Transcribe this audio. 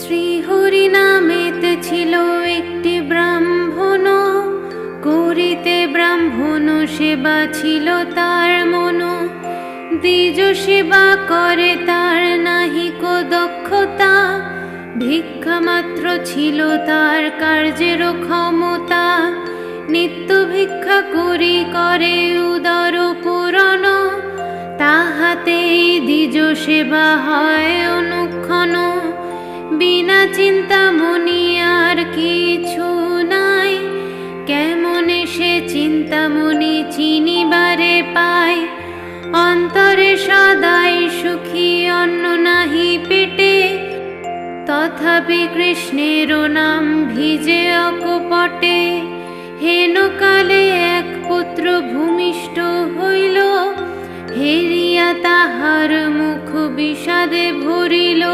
শ্রীহরি নামেতে ছিল একটি ব্রাহ্মণ। করিতে ব্রাহ্মণ সেবা ছিল তার মন। দ্বিজ সেবা করে তার নাহিক দক্ষতা। ভিক্ষা মাত্র ছিল তার কার্যের ক্ষমতা। নিত্য ভিক্ষা করি করে উদর পূরণ তাহাতেই দ্বিজ সেবা হয় বিনা চিন্তা মনি আর কিছু নাই। কেমনে সে চিন্তামণি চিনিবারে পায়। অন্তরে সদাই সুখী, অন্ন নাহি পেটে। তথাপি কৃষ্ণের নাম ভিজে অকপটে। হেন কালে এক পুত্র ভূমিষ্ঠ হইল। হেরিয়া তাহার মুখ বিষাদে ভরিল।